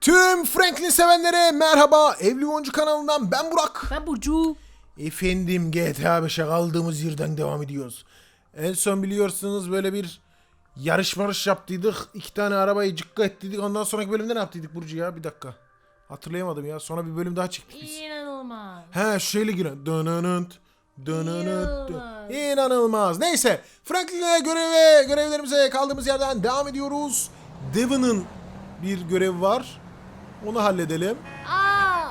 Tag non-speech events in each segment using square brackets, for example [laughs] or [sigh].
Tüm Franklin sevenlere merhaba. Evli Oyuncu kanalından ben Burak. Ben Burcu. Efendim GTA 5'e kaldığımız yerden devam ediyoruz. En son biliyorsunuz böyle bir yarış marış yaptıydık. İki tane arabayı cıkka ettiydik. Ondan sonraki bölümde ne yaptıydık Burcu ya? Bir dakika. Hatırlayamadım ya. Sonra bir bölüm daha çektik biz. İnanılmaz. He şeyle giren. Dönönönt. Dönönönt. İnanılmaz. İnanılmaz. Neyse. Franklin'e göreve, görevlerimize kaldığımız yerden devam ediyoruz. Devon'ın bir görevi var. Onu halledelim. Aa!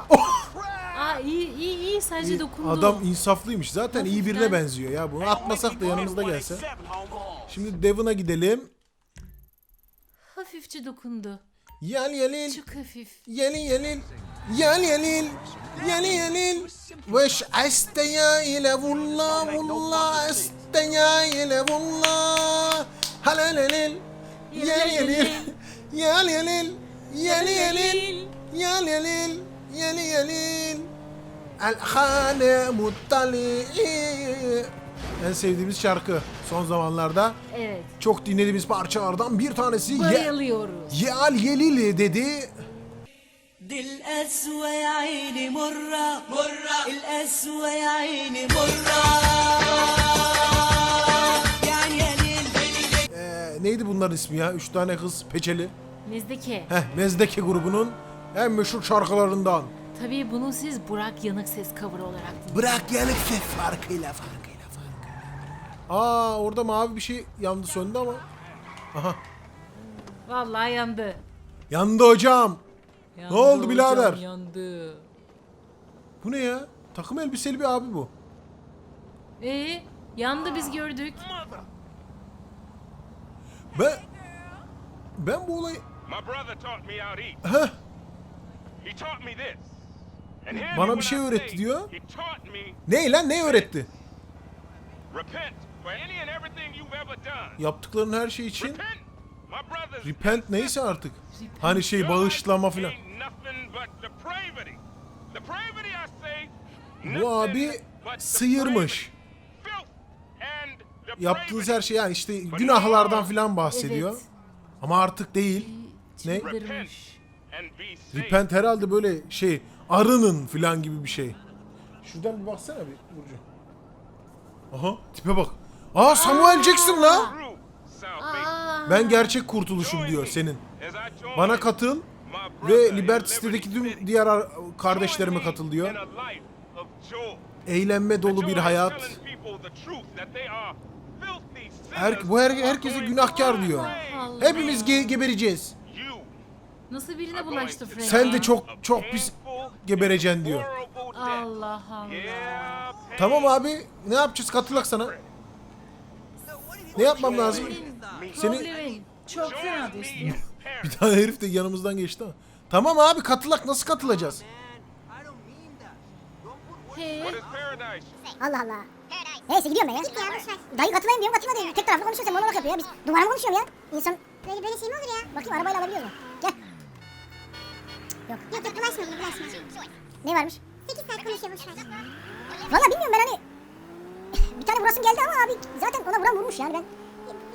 Aa iyi iyi iyi sadece dokundu. Adam insaflıymış. Zaten iyi birine Hafiften. benziyor ya. Bunu atmasak da yanımızda gelse. Şimdi Devon'a gidelim. hafifçe dokundu. Yel yelil. Çok hafif. Yelil yelil. Yel yelil. Yel yelil. Veş esteye ile vulla vulla esteye ile vulla. Halalelil. Yel yelil. Yel yelil. Yel yelil. Yel yelil. Yel yelil. El hane muttali'i. En sevdiğimiz şarkı son zamanlarda. Evet. Çok dinlediğimiz parçalardan bir tanesi. Ye, Bayılıyoruz. Yel yelil dedi. دي القسوة يا عيني مرة مرة القسوة يا عيني مرة يعني يا ليل Ee, neydi bunların ismi ya? Üç tane kız peçeli. Nezdeki. Heh Mezdeke grubunun en meşhur şarkılarından. Tabii bunu siz Burak Yanık Ses cover olarak. Bırak yanık ses farkıyla farkıyla farkıyla. Aa orada mavi bir şey yandı söndü ama. Aha Vallahi yandı. yandı hocam. yandı oldu hocam, birader? Yandı. Bu ne ya? Takım elbiseli bir abi bu. Ee, yandı biz gördük. Ben ben bu olayı My brother taught me out east. Heh, He taught me this. And hear me Bana bir şey öğretti diyor. He taught me ne lan ne öğretti? repent for any and everything you've ever done. Yaptıkların her şey için Repent. My brothers. repent neyse artık. Hani şey bağışlama filan. Ain't nothing but depravity. Depravity, I say. Bu nothing abi but sıyırmış. Yaptığınız her şey yani işte günahlardan filan bahsediyor. Evet. Ama artık değil. Ne? Çıldırmış. Repent herhalde böyle şey arının filan gibi bir şey. Şuradan bir baksana bir Burcu. Aha tipe bak. Aa Samuel Jackson la. Ben gerçek kurtuluşum diyor senin. Bana katıl ve Liberty City'deki tüm diğer kardeşlerime me katıl diyor. Eğlenme dolu bir hayat. Her, bu her, herkese günahkar diyor. Hepimiz ge- gebereceğiz. Nasıl birine bulaştı Frank? Sen de çok çok pis gebereceksin diyor. Allah Allah. Tamam abi ne yapacağız katılak sana. Ne yapmam lazım? Seni Problemin çok fena düştü. [laughs] bir tane herif de yanımızdan geçti ama. Tamam abi katılak nasıl katılacağız? He? Allah Allah. Neyse gidiyorum ben ya. Git ya boşver. Dayı katılayım diyorum katılma diyor. Tek taraflı konuşuyorsun monolog yapıyor ya. Biz duvara mı konuşuyorum ya? İnsan böyle böyle şey mi olur ya? Bakayım arabayla alabiliyor mu? Gel. Yok. Yok yok bulaşma bulaşma. Ne varmış? 8 saat konuşuyor boşver. Valla bilmiyorum ben hani. [laughs] bir tane vurasım geldi ama abi zaten ona vuran vurmuş yani ben.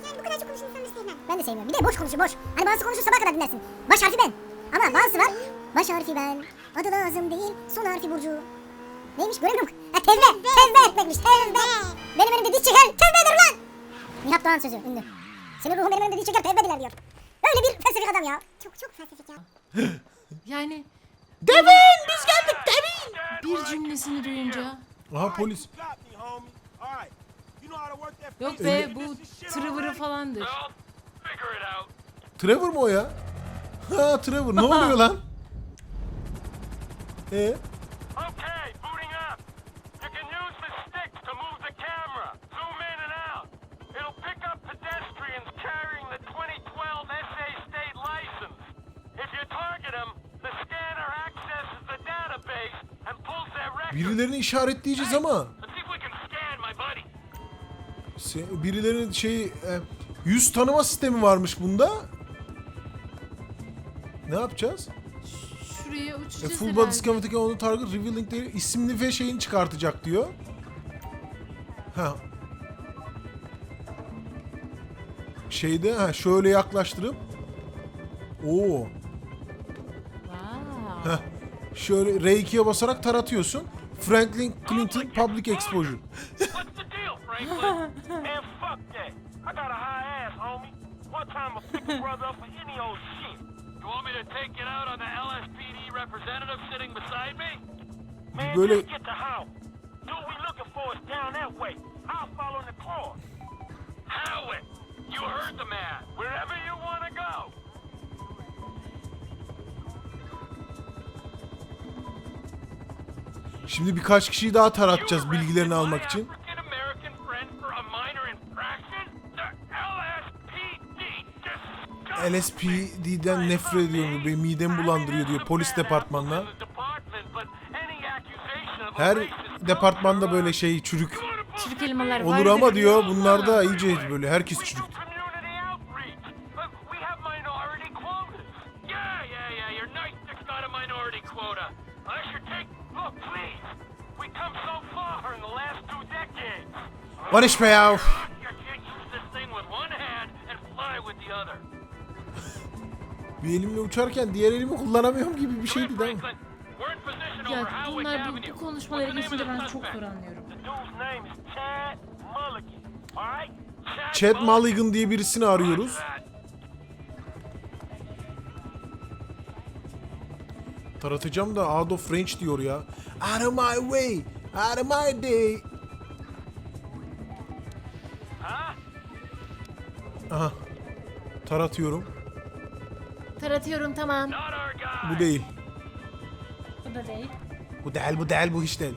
Yani bu kadar çok konuşan insanları sevmem. Ben de sevmiyorum. Bir de boş konuşuyor boş. Hani bazısı konuşur sabaha kadar dinlersin. Baş harfi ben. Ama bazısı var. Baş harfi ben. Adı lazım değil. Son harfi Burcu. Neymiş göremiyorum. Ha tevbe. Tevbe etmekmiş. Tevbe. Benim önümde diz çeker. Tevbedir lan. Nihat Doğan sözü ünlü. Senin ruhun benim önümde diz çeker tevbedirler diyor. Öyle bir felsefik adam ya. Çok çok felsefik ya. [laughs] yani Devin biz geldik Devin. bir cümlesini duyunca Aha polis. yok be bu tırıvırı falandır. Trevor mu o ya? Ha Trevor ne [laughs] oluyor lan? E Okay, birilerini işaretleyeceğiz ama se- birilerinin şey e, yüz tanıma sistemi varmış bunda. Ne yapacağız? Şuraya uçacağız full body herhalde. scan with on the target revealing their isimli ve şeyini çıkartacak diyor. Ha. Şeyde ha şöyle yaklaştırıp Oo. Heh. Şöyle R2'ye basarak taratıyorsun. Franklin Clinton Public Exposure. What's the deal, Franklin? Man, fuck that. I got a high ass, homie. One time I pick a brother up for any old shit. You want me to take it out on the LSPD representative sitting beside me? Man, Böyle- just get the house. Dude we looking for is down that way. I'll follow in the car. Howard, you heard the man. Wherever you want Şimdi birkaç kişiyi daha taratacağız bilgilerini almak için. LSPD'den nefret ediyorum. Benim midemi bulandırıyor diyor polis departmanına. Her departmanda böyle şey çürük Çürük elmalar var. olur ama diyor bunlar da iyice böyle herkes çürük. With the other. Bir elimle uçarken diğer elimi kullanamıyorum gibi bir şeydi değil mi? Ya bunlar bu, bu konuşmaları geçince ben çok zor anlıyorum. Chad Mulligan diye birisini arıyoruz. Taratacağım da out of range diyor ya. Out of my way. Out of my day. Aha. Taratıyorum. Taratıyorum tamam. Bu değil. Bu da değil. Bu değil, bu değil, bu hiç değil.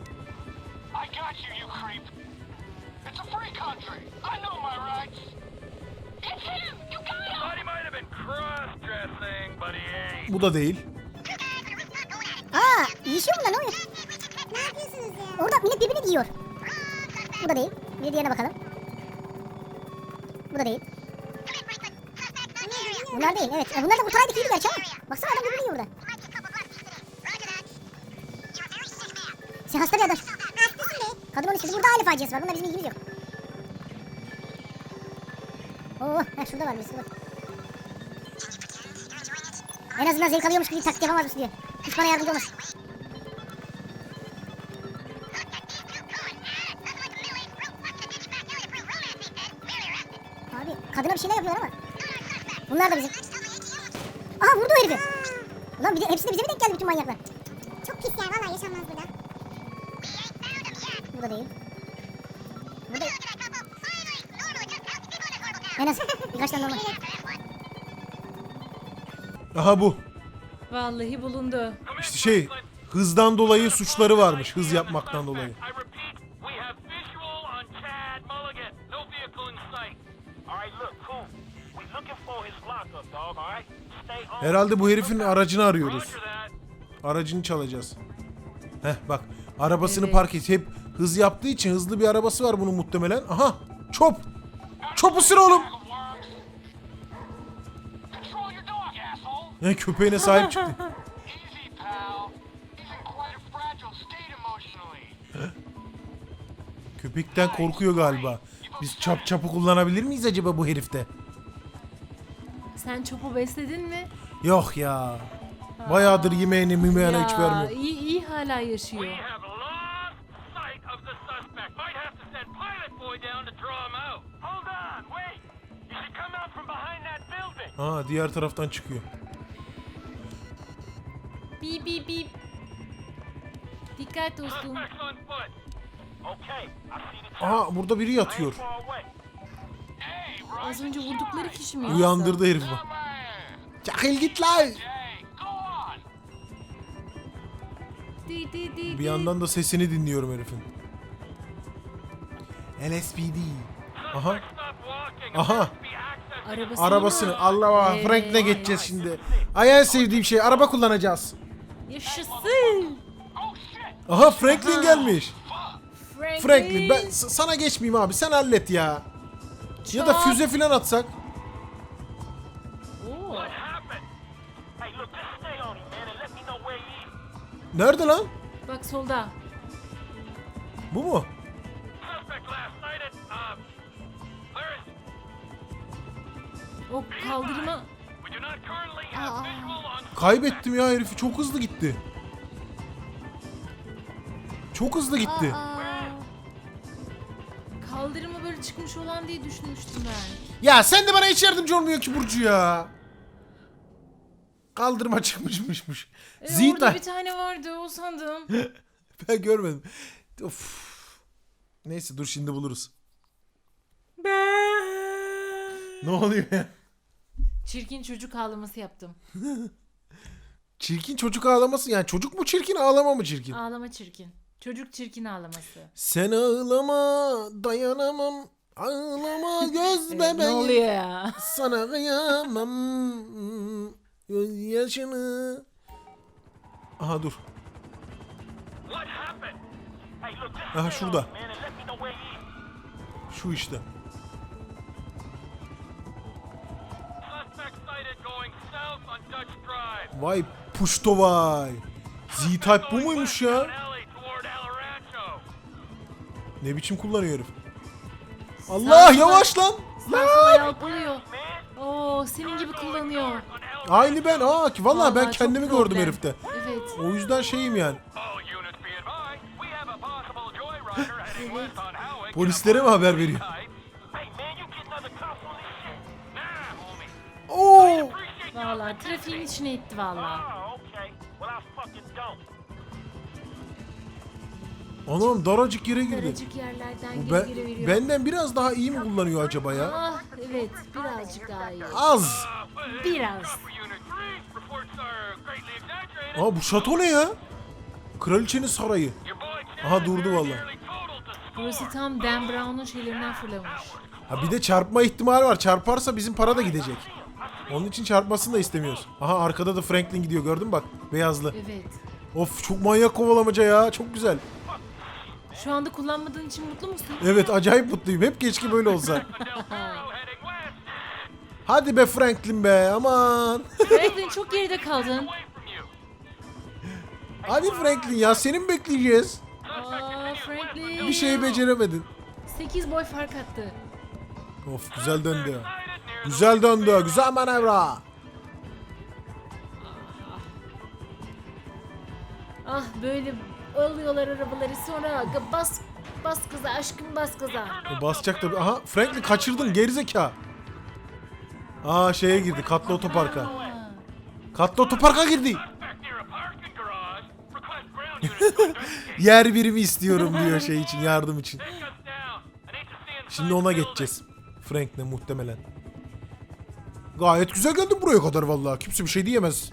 Bu da değil. Aa, yiyişiyor bunlar ne oluyor? Ne yapıyorsunuz ya? Orada millet birbirini giyiyor. Bu da değil. Bir de diğerine bakalım. Bu da değil. Bunlar değil evet. E, bunlar da kurtaraydık iyiydi gerçi ama. Baksana adam birbirini orada. Sen hasta bir adam. Kadın onu istedi. Burada aile faciası var. Bunda bizim ilgimiz yok. Oo, heh, şurada var birisi bak. En azından zevk alıyormuş gibi taklit yapamaz mısın diyor. Hiç bana yardımcı olmasın. Aha bu. Vallahi bulundu. İşte şey, hızdan dolayı suçları varmış. Hız yapmaktan dolayı. Herhalde bu herifin aracını arıyoruz. Aracını çalacağız. Heh bak arabasını Evet. park et. Hep hız yaptığı için hızlı bir arabası var bunun muhtemelen. Aha çop. Çop ısır oğlum. Ne köpeğine sahip çıktı. [laughs] Köpekten korkuyor galiba. Biz çap çapı kullanabilir miyiz acaba bu herifte? Sen çopu besledin mi? Yok ya. Bayağıdır yemeğini mimeğine hiç vermiyor. iyi, iyi hala yaşıyor. We have lost sight Dikkat dostum. Aha burada biri yatıyor. Az önce vurdukları kişi mi? Uyandırdı herif bu. man. Çakil git lan. Di, di, di, Bir yandan da sesini dinliyorum herifin. LSPD. Aha. Aha. Arabasını, Arabasını. Allah Allah. Frank'le geçeceğiz şimdi. Ay en sevdiğim şey. Araba kullanacağız. Yaşasın. Aha Franklin gelmiş. Franklin. Franklin ben s- sana geçmeyeyim abi. Sen hallet ya. Ya da Çok- füze filan atsak. Oo. What happened? Hey, look, just stay on him, man, and let me know where he is. Nerede lan? Bak solda. Bu mu? Suspect last night at, um, where is he? O kaldırıma Would do not currently have visual on Kaybettim ya herifi. Çok hızlı gitti. Çok hızlı gitti. Aa. Kaldırıma böyle çıkmış olan diye düşünmüştüm ben. Ya sen de bana hiç yardımcı olmuyor ki Burcu ya. Kaldırma çıkmışmışmış. E, Zita. Orada bir tane vardı o sandım. [laughs] Ben görmedim. Of. Neyse dur şimdi buluruz. Ne oluyor ya? Çirkin çocuk ağlaması yaptım. [laughs] Çirkin çocuk ağlaması yani çocuk mu çirkin ağlama mı çirkin? Ağlama çirkin. Çocuk çirkin ağlaması. Sen ağlama dayanamam ağlama [laughs] göz Evet, bebeğim ne oluyor ya? sana kıyamam göz yaşını. Aha dur. Aha şurada. Şu işte. Vay puşto vay. Z-Type bu muymuş ya? Ne biçim kullanıyor herif? Allah yavaş lan. Sağ sola yalpalıyor. Oo senin gibi kullanıyor. Aynı ben. Aa ki vallahi ben Vallahi çok kendimi gördüm problem. herifte. Evet. O yüzden şeyim yani. [laughs] Polislere mi haber veriyor? Hey man, you getting other cops Anam daracık yere girdi. Daracık yerlerden Bu ben, geri veriyor. benden biraz daha iyi mi kullanıyor acaba ya? Ah evet birazcık daha iyi. Az. Biraz. For Unit 3, reports are greatly exaggerated. Aa bu şato ne ya? Kraliçenin sarayı. Aha durdu valla. Burası tam Dan Brown'un şeylerinden fırlamış. Ha bir de çarpma ihtimali var. Çarparsa bizim para da gidecek. Onun için çarpmasını da istemiyoruz. Aha arkada da Franklin gidiyor gördün mü bak beyazlı. Evet. Of çok manyak kovalamaca ya çok güzel. Şu anda kullanmadığın için mutlu musun? Evet acayip mutluyum. Hep keşke böyle olsa. [laughs] Hadi be Franklin be aman. Franklin çok geride kaldın. [laughs] Hadi Franklin ya seni mi bekleyeceğiz? Aa Franklin. Bir şey beceremedin. 8 boy fark attı. Of güzel döndü Güzel döndü. Güzel manevra. Ah böyle alıyorlar arabaları sonra bas bas kıza aşkım bas kıza. E, basacak tabii. Aha Franklin kaçırdın gerizeka. Aa şeye girdi katlı otoparka. Katlı otoparka girdi. [laughs] Yer birimi istiyorum diyor şey için yardım için. Şimdi ona geçeceğiz. Frank'le muhtemelen. Gayet güzel geldim buraya kadar vallahi. Kimse bir şey diyemez.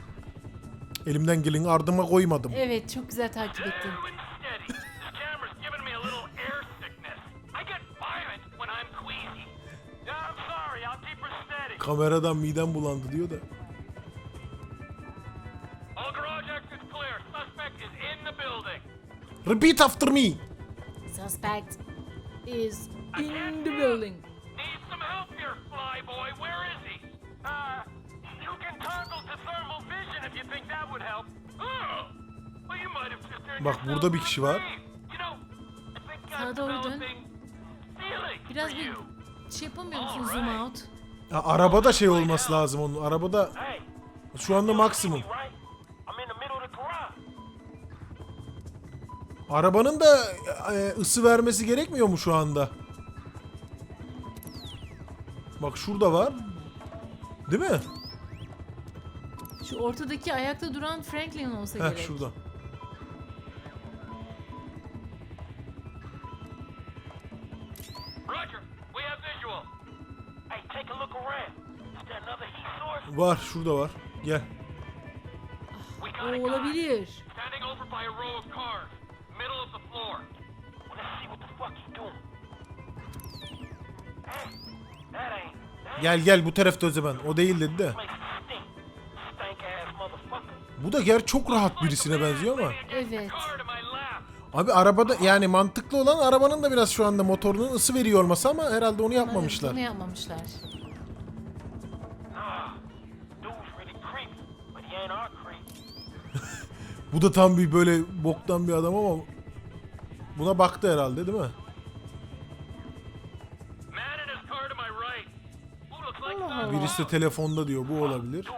Elimden geleni ardıma koymadım. Evet çok güzel takip ettin. Kameradan midem bulandı diyor da. Repeat after me. Suspect is in the building. Need some help here, flyboy. Where is he? Uh, you can toggle to Bak, yourself burada bir kişi var. Sağa doğru dön. Biraz bir şey yapamıyor musun zoom out? Ya, arabada şey olması lazım onun. Arabada şu anda maksimum. Arabanın da e, ısı vermesi gerekmiyor mu şu anda? Bak şurada var. Değil mi? Şu ortadaki ayakta duran Franklin olsa Heh gerek. şurada. Roger, we have visual. Hey, take a look around. Is there another heat source? Var şurada var. Gel. O olabilir. Gel gel bu tarafta o zaman. O değil dedi de. Bu da ger çok rahat birisine benziyor ama. Evet. Abi arabada yani mantıklı olan arabanın da biraz şu anda motorunun ısı veriyor olması ama herhalde onu yapmamışlar. Bunu yapmamışlar. [laughs] Bu da tam bir böyle boktan bir adam ama buna baktı herhalde değil mi? Birisi telefonda diyor. Bu olabilir.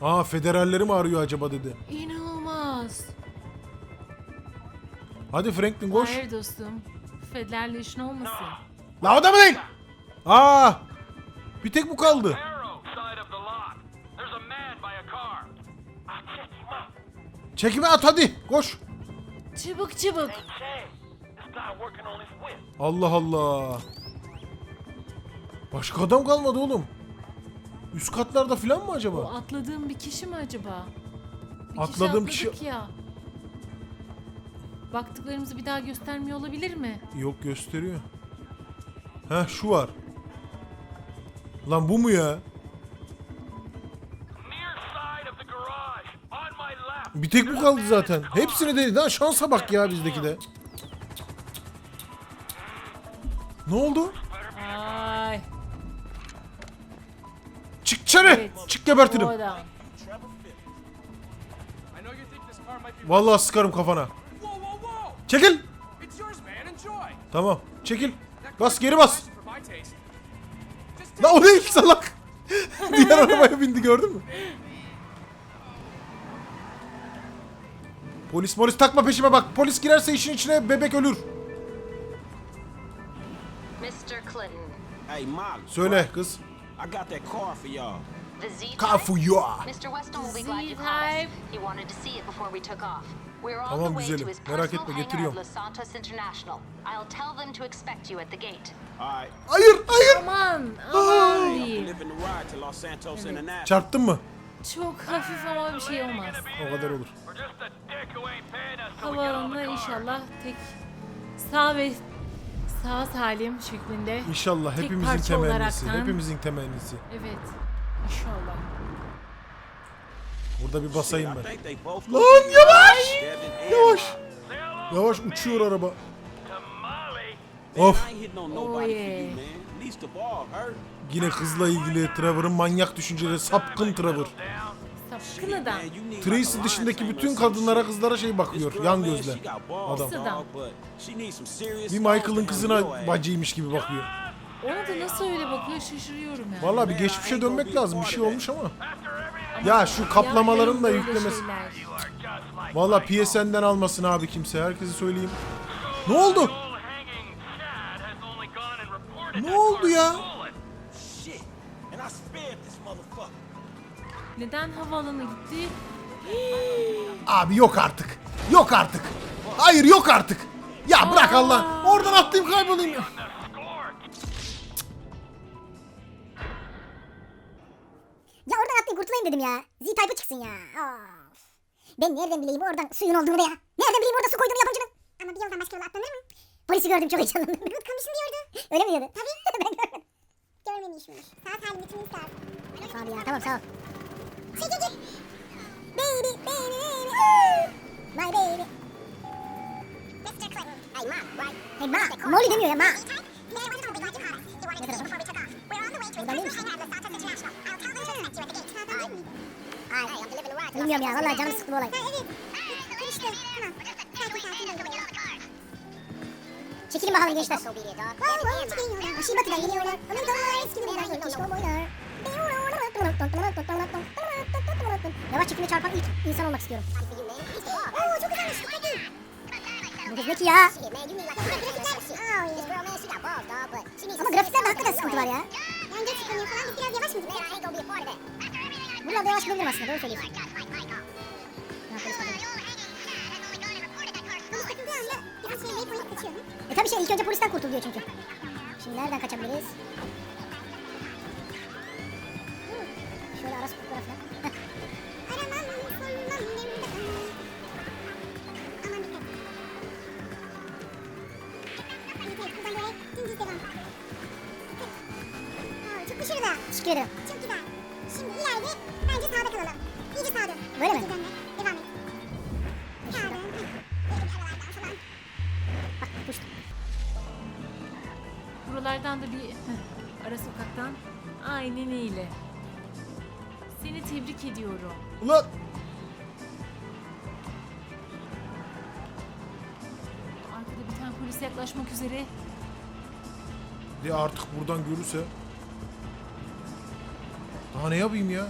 Aa federalleri mi arıyor acaba dedi. İnanılmaz. Hadi Franklin koş. Hayır dostum. Federle işin olmasın. La o da mı değil? Aa! Bir tek bu kaldı. Çekime at hadi. Koş. Çabuk çabuk. Allah Allah. Başka adam kalmadı oğlum. Üst katlarda falan mı O acaba? atladığım bir kişi mi acaba? Bir Atladığım kişi. atladık ya. Baktıklarımızı bir daha göstermiyor olabilir mi? Yok gösteriyor. Heh şu var. Lan bu mu ya? Bir tek bu kaldı zaten. Hepsini dedi. Lan şansa bak ya bizdeki de. Ne oldu? İçeri. Evet. Çık gebertirim. Vallahi sıkarım kafana. Çekil. Tamam. Çekil. Bas geri bas. La o değil salak. [laughs] Diğer arabaya bindi gördün mü? Polis polis takma peşime bak. Polis girerse işin içine bebek ölür. Söyle kız. I got that car for y'all. the Z Kafu ya. Mr. Weston will be glad you called us. He wanted to see it before we took off. We're on Tamam, the way güzelim. to his Merak personal etme, hangar getiriyorum. of Los Santos International. I'll tell them to expect you at the gate. All right. Hayır hayır. Aman aman diyeyim. Living the ride to Los Santos International. Çarptın mı? Çok hafif ama bir şey olmaz. O kadar olur. Havaalanına car. inşallah tek sağ ve sağ salim şeklinde. İnşallah Tek hepimizin parça temennisi. olaraktan- Hepimizin temennisi. Evet. İnşallah. Burada bir basayım ben. Lan yavaş. Yavaş. Yavaş uçuyor araba. Of. Oh. Yine kızla ilgili Trevor'ın manyak düşünceleri sapkın Trevor. Need Tracy dışındaki bütün kadınlara kızlara şey bakıyor. Yan gözle. Adam. Adam. Bir Michael'ın kızına bacıymış gibi bakıyor. Ona da nasıl öyle bakıyor şaşırıyorum yani. Vallahi bir geçmişe dönmek lazım. Bir şey olmuş ama. Ya şu kaplamaların da yüklemesi. Michael. PSN'den almasın abi kimse. Herkese söyleyeyim. Ne oldu? Ne oldu ya? Neden havaalanına gitti? Abi yok artık. Yok artık. Hayır yok artık. Ya bırak Allah. Oradan atlayayım kaybolayım ya. Ya oradan atlayayım kurtulayım dedim ya. Z-Type'ı çıksın ya. Of. Ben nereden bileyim oradan suyun olduğunu ya. Nereden bileyim orada su koyduğunu yabancının. Ama bir yoldan başka yola atlanır mı? Polisi gördüm çok heyecanlandım. [laughs] Root komisyon diyordu. Öyle mi diyordu? Tabii [laughs] ben görmedim. Görmemişmiş. Sağ salim getirmeniz lazım. Sağ ol ya tamam sağ ol. Çek çek çek. Baby baby baby. Ooh. My baby. Mr. Clinton. Hey ma. Right. Hey ma. Molly demiyor ya ma. Bilmiyorum ya vallahi canım sıktı bu olay. Çekilin bakalım gençler. Aşıyı batıdan geliyorlar. Onun dolar eski bundan yetmiş kovboylar. Yavaş çekimde çarpan ilk insan olmak istiyorum. Oo çok güzelmiş. Bu kız ne ki ya? Ama grafiklerde hakikaten sıkıntı var ya. Bence sıkıntı falan biraz yavaş mı gidiyor? Buralarda yavaş gidebilirim aslında doğru söylüyorsun. Bakıyor. E tabi şey ilk önce polisten kurtuluyor çünkü. Şimdi nereden kaçabiliriz? Buralardan da bir heh, ara sokaktan. Aynen öyle. Seni tebrik ediyorum. Ulan. Arkada bir tane polis yaklaşmak üzere. De artık buradan görürse. Daha ne yapayım ya?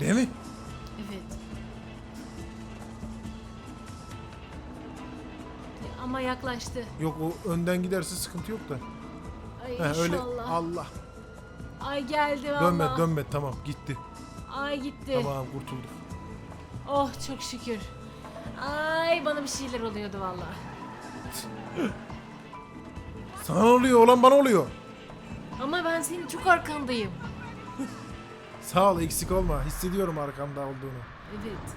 Değil mi? Evet. Ama yaklaştı. Yok o önden giderse sıkıntı yok da. Ay Heh, öyle. Allah. Ay geldi valla. Dönme dönme tamam gitti. Ay gitti. Tamam kurtulduk. Oh çok şükür. Ay bana bir şeyler oluyordu valla. [laughs] Sana oluyor olan bana oluyor. Ama ben senin çok arkandayım. [laughs] Sağ ol eksik olma. Hissediyorum arkamda olduğunu. Evet.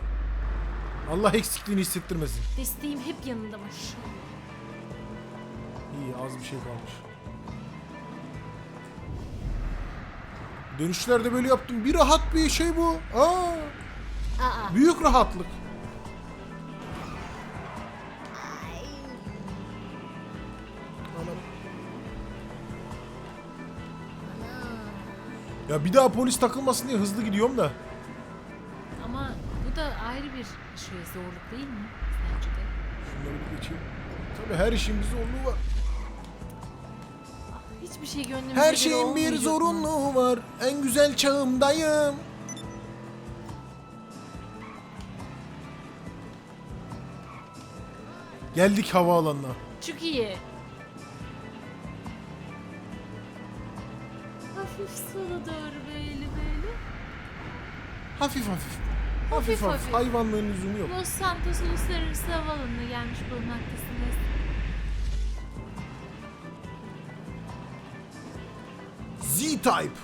Allah eksikliğini hissettirmesin. Desteğim hep yanında. İyi az bir şey kalmış. Dönüşlerde böyle yaptım. Bir rahat bir şey bu. Aa, Aa. büyük rahatlık. Ya bir daha polis takılmasın diye hızlı gidiyorum da. Ama bu da ayrı bir şey zorluk değil mi? Sence de? Şunları bir geçeyim. Tabii her işin bir zorluğu var. Hiçbir şey gönlümüze Her şeyin bir zorunluluğu var. En güzel çağımdayım. Geldik havaalanına. Çok iyi. Hafif sola doğru böyle böyle. Hafif hafif. Hafif hafif. hafif. Hayvanlığın lüzumu yok. Los Santos Uluslararası Havaalanı'na gelmiş bulunmaktasınız. Z-Type.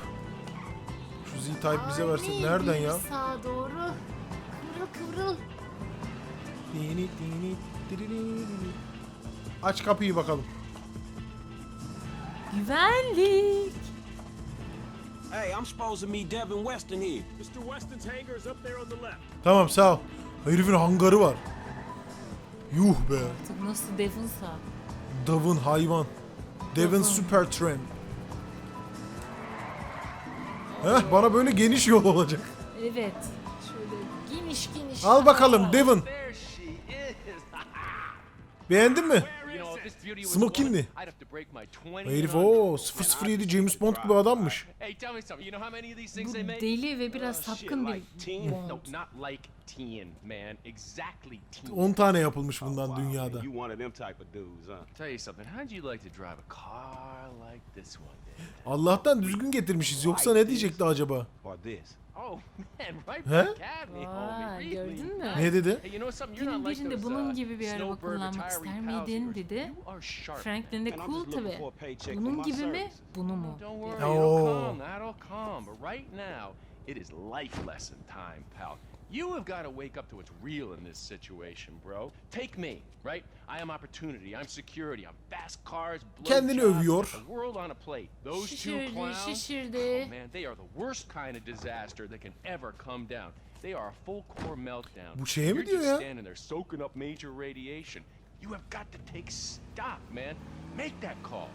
Şu Z-Type bize versin. Nereden ya? Sağa doğru. Kıvrıl kıvrıl. Dini, dini, dirini. Aç kapıyı bakalım. Güvenlik. Hey, I'm supposed to meet Devin Weston here. Mr. Weston's hangar is up there on the left. Tamam sağ ol. Herifin hangarı var. Yuh be. Artık nasıl Devon'sa. Davın hayvan. Devin Super Tramp. Heh, bana böyle geniş yol olacak. Evet. Şöyle geniş geniş. Al bakalım is. [laughs] Beğendin mi? Smokinli. 20 Herif o under. 007 James Bond gibi adammış. Bu deli ve biraz sapkın bir Bond. not like teen, man. Exactly teen. 10 tane yapılmış bundan dünyada. Allah'tan düzgün getirmişiz. Yoksa ne diyecekti acaba? Oh [laughs] man, right He? back at me, Vay homie. gördün Really? mü? Ne dedi? Hey, you know something? You're Günün birinde bunun uh, gibi bir araba kullanmak ister miydin dedi. You are sharp. Franklin de And I'm cool just looking tabi. Bunun my gibi mi? Bunu mu? Don't worry, Oh. it'll come. That'll come. But right now, it is life lesson time, pal. You have got to wake up to what's real in this situation, bro. Take me, right? I am opportunity. I'm security. I'm fast cars, Kendini övüyor. The world on a plate. Those two Şişirdi, clowns. şişirdi. Oh, man, they are the worst kind of disaster that can ever come down. They are a full core meltdown. Bu şeye mi You're diyor just ya? standing there soaking up major radiation. You have got to take stock, man. Make that call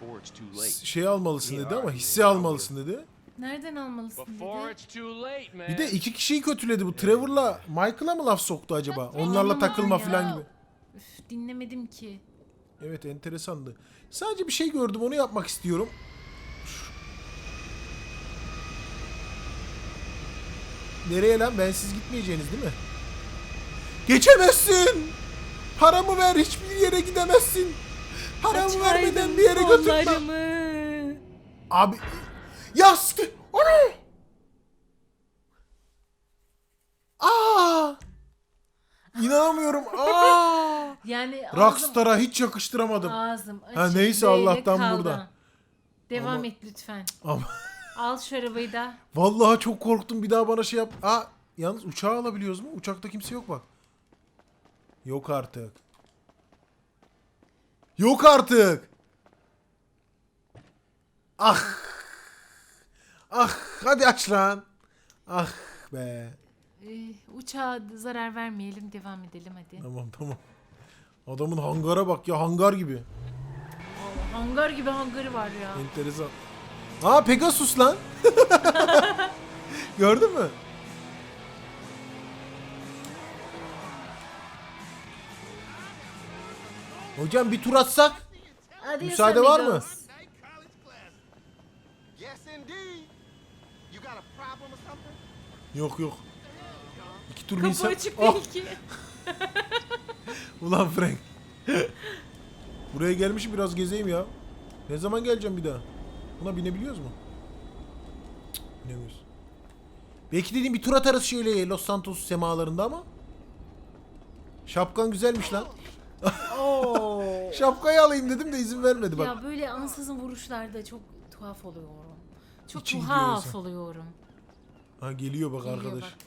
before it's too late. Şey almalısın dedi ama hissi almalısın dedi. Nereden almalısın dedi. Bir de iki kişiyi kötüledi bu. Trevor'la Michael'a mı laf soktu acaba? Onlarla takılma ya. falan gibi. Üf, dinlemedim ki. Evet enteresandı. Sadece bir şey gördüm onu yapmak istiyorum. Nereye lan? Bensiz gitmeyeceğiniz değil mi? Geçemezsin! Paramı ver hiçbir yere gidemezsin. Paramı vermeden bir yere götürme. Kollarımı. Abi yastı. Onu. Aa! İnanamıyorum. Aa! [laughs] Yani ağzım, Rockstar'a hiç yakıştıramadım. ağzım açık. Ha, neyse böyle Allah'tan kaldı. burada. Devam Ama- et lütfen. Ama Al şu arabayı da. [laughs] vallahi çok korktum bir daha bana şey yap. Aa, yalnız uçağı alabiliyoruz mu? Uçakta kimse yok bak. Yok artık. Yok artık. Ah. Ah hadi aç lan. Ah be. Ee, uçağa zarar vermeyelim devam edelim hadi. Tamam tamam. Adamın hangara bak ya hangar gibi. Hangar gibi hangarı var ya. Enteresan. Aa Pegasus lan. [laughs] Gördün mü? Hocam bir tur atsak? Hadi Müsaade var mı? amigos. Yes, indeed. You got a Yok yok. İki tur Kapı insan... açık Ah, değil ki. [laughs] Ulan Frank. Buraya gelmişim biraz gezeyim ya. Ne zaman geleceğim bir daha? Buna binebiliyoruz mu? Cık, binemiyoruz. Belki dediğim bir tur atarız şöyle Los Santos semalarında ama. Şapkan güzelmiş lan. [laughs] Şapkayı alayım dedim de izin vermedi bak. Ya böyle ansızın vuruşlarda çok tuhaf oluyorum. Çok İçi gidiyor tuhaf insan. oluyorum. Ha geliyor bak Geliyor arkadaş. bak.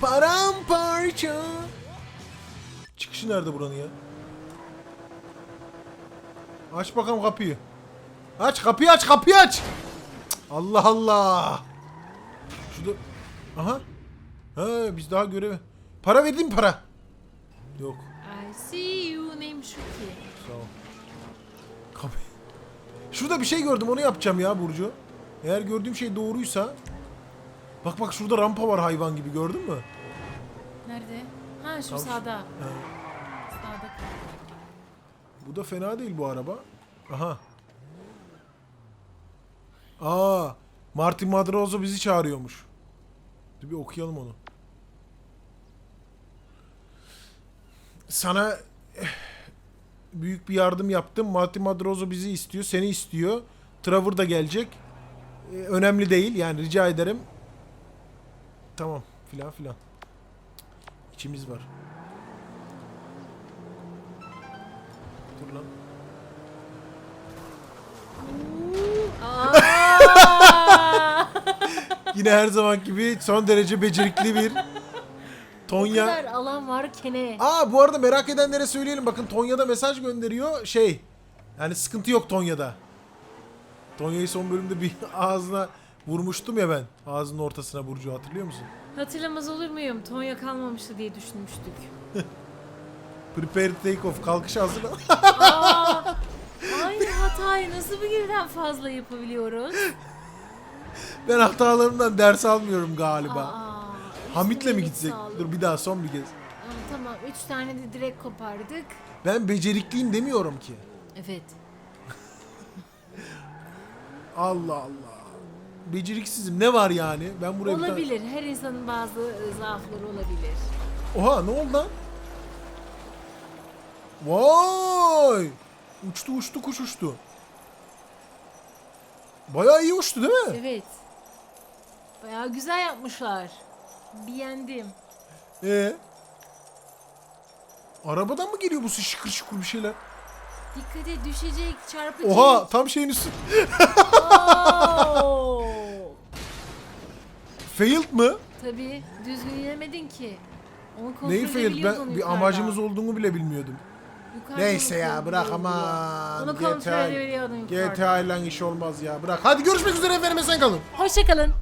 Paramparça. Çıkışı nerede buranın ya? Aç bakalım kapıyı. Aç kapıyı aç kapıyı aç. Cık, Allah Allah. Şurada. Aha. Ha biz daha göreve. Para verdin mi para? Yok. I see you neymiş şu ki? Sağ ol. Kapı. Şurada bir şey gördüm onu yapacağım ya Burcu. Eğer gördüğüm şey doğruysa. Bak bak şurada rampa var hayvan gibi gördün mü? Nerede? Ha şu Tam şu- sağda. Ha. Sağda. Bu da fena değil bu araba. Aha. Aa, Martin Madrozo bizi çağırıyormuş. Bir okuyalım onu. Sana eh, büyük bir yardım yaptım. Martin Madrozo bizi istiyor, seni istiyor. Trevor da gelecek. Eh, önemli değil yani rica ederim. Tamam filan filan. İçimiz var. Dur lan. [laughs] Yine her zaman gibi son derece becerikli bir o Tonya. kadar alan varken. Aa bu arada merak edenlere söyleyelim. Bakın Tonya'da mesaj gönderiyor. Şey. Yani sıkıntı yok Tonya'da. Tonya'yı son bölümde bir [laughs] ağzına vurmuştum ya ben. Ağzının ortasına Burcu hatırlıyor musun? Hatırlamaz olur muyum? Tonya kalmamıştı diye düşünmüştük. [laughs] Prepare take off. Kalkış hazır. [laughs] Aa! Aynı hatayı nasıl birden fazla yapabiliyoruz? ben hatalarımdan ders almıyorum galiba. Aa, Hamit'le mi gitsek? Dur bir daha son bir kez. Aa, tamam üç tane de direkt kopardık. Ben becerikliyim demiyorum ki. Evet. [laughs] Allah Allah. Beceriksizim. Ne var yani? Ben buraya bir tane- Olabilir. Her insanın bazı e, zaafları olabilir. Oha ne oldu lan? Vay! Uçtu uçtu kuş uçtu. Bayağı iyi uçtu değil mi? Evet. Bayağı güzel yapmışlar. Beğendim. Ee? Arabadan mı geliyor bu şıkır şıkır bir şeyler? Dikkat et düşecek, çarpacak. Oha tam şeyin üstü. Oo! [laughs] Failed mı? Tabii düzgün inemedin ki. Onu kontrol Neyi failed? Ben bir amacımız olduğunu bile bilmiyordum. Yukarıdan Neyse ya bırak edebiliyor. aman. Onu kontrol edebiliyordun yukarıdan. GTA ile iş olmaz ya. Bırak. Hadi görüşmek üzere efendim sen kalın. Hoşçakalın.